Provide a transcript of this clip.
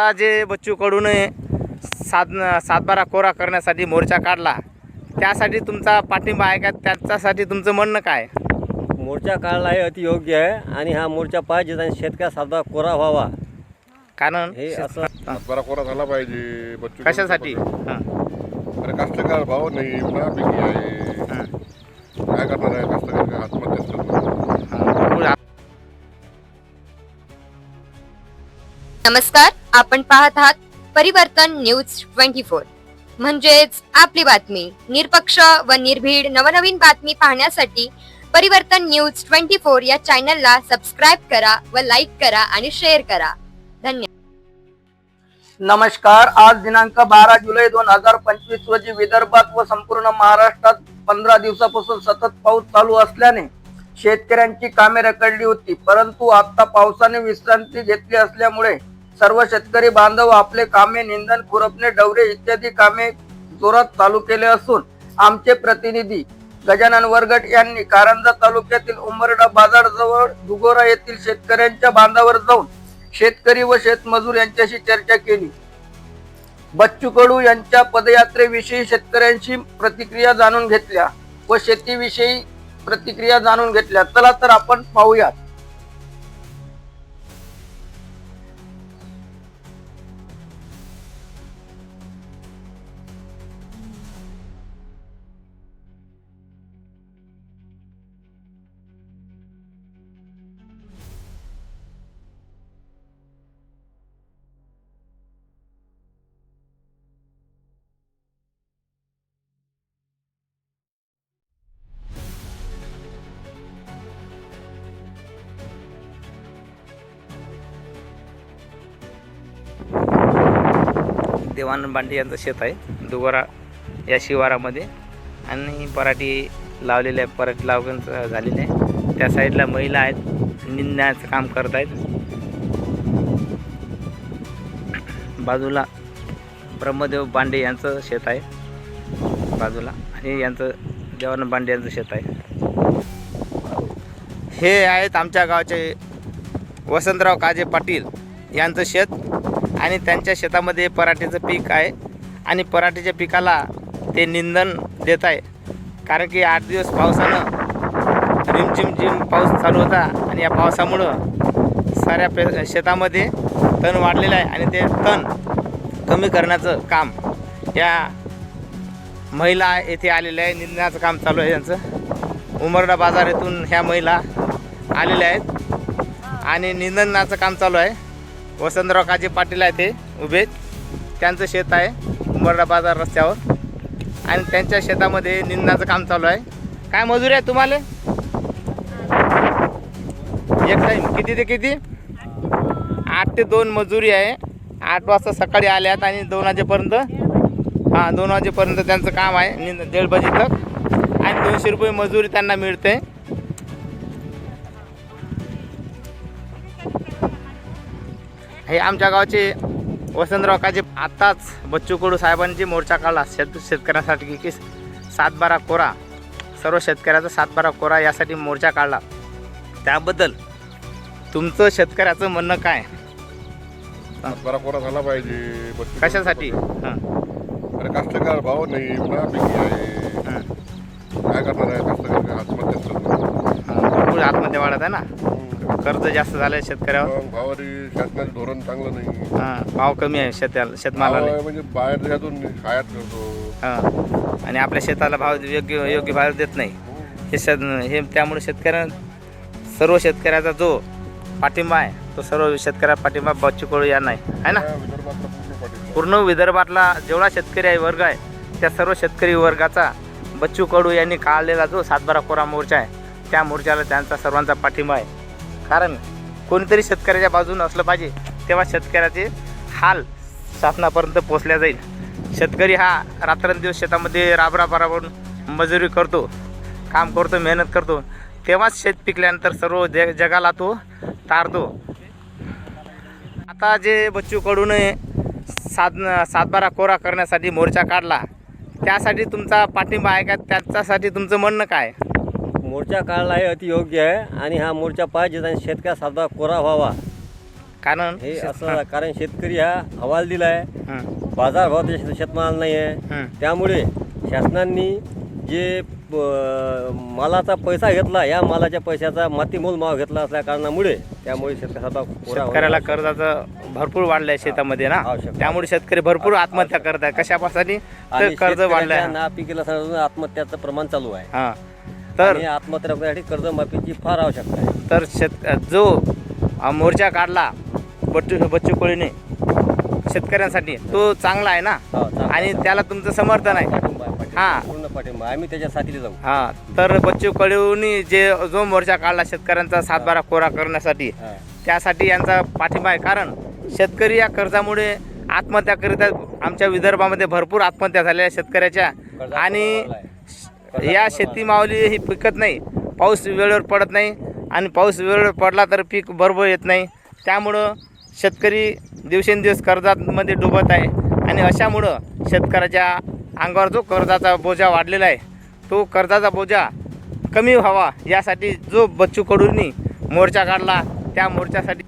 आता जे बच्चू कडूने सात सातबारा कोरा करण्यासाठी मोर्चा काढला त्यासाठी तुमचा पाठिंबा आहे का? त्याच्यासाठी तुमचं म्हणणं काय? मोर्चा काढला आहे अति योग्य आहे आणि हा मोर्चा पाहिजे आणि शेतकऱ्या साधा कोरा व्हावा. कारण हे असं सातबारा कोरा झाला पाहिजे बच्चू कशासाठी? हां. अरे कास्तकार भाव नाही आहे. हां. काय करणार आहे आत्महत्याच करणार. नमस्कार आपण पाहत आहात परिवर्तन न्यूज ट्वेंटी फोर. म्हणजेच आपली बातमी निरपक्ष व निर्भीड नवनवीन बातमी पाहण्यासाठी परिवर्तन न्यूज ट्वेंटी फोर या चॅनलला सबस्क्राईब करा व लाईक करा आणि शेअर करा. धन्यवाद. नमस्कार आज दिनांक बारा जुलै दोन हजार पंचवीस रोजी विदर्भात व संपूर्ण महाराष्ट्रात पंधरा दिवसापासून सतत पाऊस चालू असल्याने शेतकऱ्यांची कामे रखडली होती परंतु आता पावसाने विश्रांती घेतली असल्यामुळे सर्व शेतकरी बांधव आपले कामे निंदन खुरपणे डवरे इत्यादी कामे जोरात चालू केले असून आमचे प्रतिनिधी गजानन वरगट यांनी कारंजा तालुक्यातील उमरडा बाजारजवळ दुगोरा येथील शेतकऱ्यांच्या बांधावर जाऊन शेतकरी व शेतमजूर यांच्याशी चर्चा केली. बच्चू कडू यांच्या पदयात्रेविषयी शेतकऱ्यांशी प्रतिक्रिया जाणून घेतल्या व शेतीविषयी प्रतिक्रिया जाणून घेतल्या. चला तर आपण पाहूयात. देवानंद बांडे यांचं शेत आहे दुवारा या शिवारामध्ये. आणि पराठी लावलेले आहे पराठी लावून झालेली आहे त्या साईडला महिला आहेत निंदण्याचं काम करत आहेत. बाजूला ब्रह्मदेव बांडे यांचं शेत आहे. बाजूला. आणि यांचं देवानंद बांडे यांचं शेत आहे. हे आहेत आमच्या गावचे वसंतराव काजे पाटील यांचं शेत. आणि त्यांच्या शेतामध्ये पराठीचं पीक आहे. आणि पराठीच्या पिकाला ते निंदन देत आहे. कारण की आठ दिवस पावसानं रिमझिम झिम पाऊस चालू होता आणि या पावसामुळं साऱ्या पे शेतामध्ये तण वाढलेलं आहे आणि ते तण कमी करण्याचं काम या महिला येथे आलेल्या आहे निंदण्याचं काम चालू आहे त्यांचं. उमरडा बाजार येथून ह्या महिला आलेल्या आहेत. आणि निंदनाचं काम चालू आहे. वसंतराव काजे पाटील आहे ते उभे. त्यांचं शेत आहे उमरडा बाजार रस्त्यावर. आणि त्यांच्या शेतामध्ये निंदनाचं काम चालू आहे. काय मजुरी आहे तुम्हाला? एक टाईम किती ते किती? आठ ते दोन मजुरी आहे. आठ वाजता सकाळी आल्यात आणि दोन वाजेपर्यंत हां दोन वाजेपर्यंत त्यांचं काम आहे. निंद दीड बजे तक. आणि दोनशे रुपये मजुरी त्यांना मिळते. हे आमच्या गावचे वसंतराव काजे आत्ताच बच्चू कडू साहेबांची मोर्चा काढला. शेत शेतकऱ्यांसाठी की सातबारा कोरा. सर्व शेतकऱ्याचा सातबारा कोरा यासाठी मोर्चा काढला. त्याबद्दल तुमचं शेतकऱ्याचं म्हणणं काय? सातबारा कोरा झाला पाहिजे बच्चू कशासाठी? हां. अरे कास्तकार भाव नाही उन्हापिकी आहे. हां. काय करणार आहे करणार हां. भरपूर आत्महत्या वाढत आहे ना? कर्ज जास्त झालं आहे शेतकऱ्यावर? मग भावारी शासनाचं धोरण चांगलं नाही. हां भाव कमी आहे शेताला शेतमालाला. भाव म्हणजे बाहेर देशातून आयात करतो. हां आणि आपल्या शेताला भाव योग्य योग्य भाव देत नाही. हे शेत हे त्यामुळे शेतकऱ्या सर्व शेतकऱ्याचा जो पाठिंबा आहे तो सर्व शेतकऱ्या पाठिंबा बच्चू कडू यांना आहे है ना? त्या विदर्भातला पूर्ण पाठिंबा. पूर्ण विदर्भातला जेवढा शेतकरी आहे वर्ग आहे त्या सर्व शेतकरी वर्गाचा बच्चू कडू यांनी काढलेला जो सातबारा कोरा मोर्चा आहे त्या मोर्चाला त्यांचा सर्वांचा पाठिंबा आहे. कारण कोणीतरी शेतकऱ्याच्या बाजूने असलं पाहिजे तेव्हा शेतकऱ्याचे हाल शासनापर्यंत पोचल्या जाईल. शेतकरी हा रात्रंदिवस शेतामध्ये राबराबराबून मजुरी करतो काम करतो मेहनत करतो तेव्हाच शेत पिकल्यानंतर सर्व जग जगाला तो तारतो. आता जे बच्चूकडून साध सातबारा कोरा करण्यासाठी मोर्चा काढला त्यासाठी तुमचा पाठिंबा आहे का? त्याच्यासाठी तुमचं म्हणणं काय? मोर्चा काढला आहे अति योग्य आहे आणि हा मोर्चा पाहिजे आणि शेतकऱ्या साधा कोरा व्हावा. कारण हे असं कारण शेतकरी हा हवाल दिलाय. हं, बाजारभाव त्याच्या शेत- शेतमाल नाही आहे हं. त्यामुळे शासनाने जे मालाचा पैसा घेतला या मालाच्या पैशाचा मातीमोल माव घेतला असल्या कारणामुळे त्यामुळे शेतकऱ्याला कर्जाचं भरपूर वाढलंय शेतामध्ये ना. आवश्यक. त्यामुळे शेतकरी भरपूर आत्महत्या करत आहे. आणि कर्ज वाढलंय. नापिकीला समजून आत्महत्याचं प्रमाण चालू आहे. हा. तर आणि आत्महत्या रोखण्यासाठी कर्जमाफीची फार आवश्यकता आहे तर शेत जो अ, मोर्चा काढला बच्चू बच्चू कोळीने शेतकऱ्यांसाठी तो चांगला आहे ना हो, चांगला. आणि त्याला तुमचं समर्थन आहे पाठिंबा आहे, पाठिंबा. हा. पूर्ण पाठिंबा आम्ही त्याच्या साथीला जाऊ हा तर बच्चू कडूनी जे जो मोर्चा काढला शेतकऱ्यांचा सातबारा कोरा करण्यासाठी हा. त्यासाठी यांचा पाठिंबा आहे कारण शेतकरी या कर्जामुळे आत्महत्या करीत आहेत आमच्या विदर्भामध्ये भरपूर आत्महत्या झाल्या आहेत शेतकऱ्याच्या कर्जाचा आणि प्रभाव आहे. या शेती माऊली ही पिकत नाही. पाऊस वेळेवर पडत नाही आणि पाऊस वेळेवर पडला तर पीक बरोबर येत नाही. त्यामुळं शेतकरी दिवसेंदिवस कर्जामध्ये डुबत आहे आणि अशामुळं शेतकऱ्याच्या अंगावर जो कर्जाचा बोजा वाढलेला आहे तो कर्जाचा बोजा कमी व्हावा यासाठी जो बच्चू कडूंनी मोर्चा काढला त्या मोर्चासाठी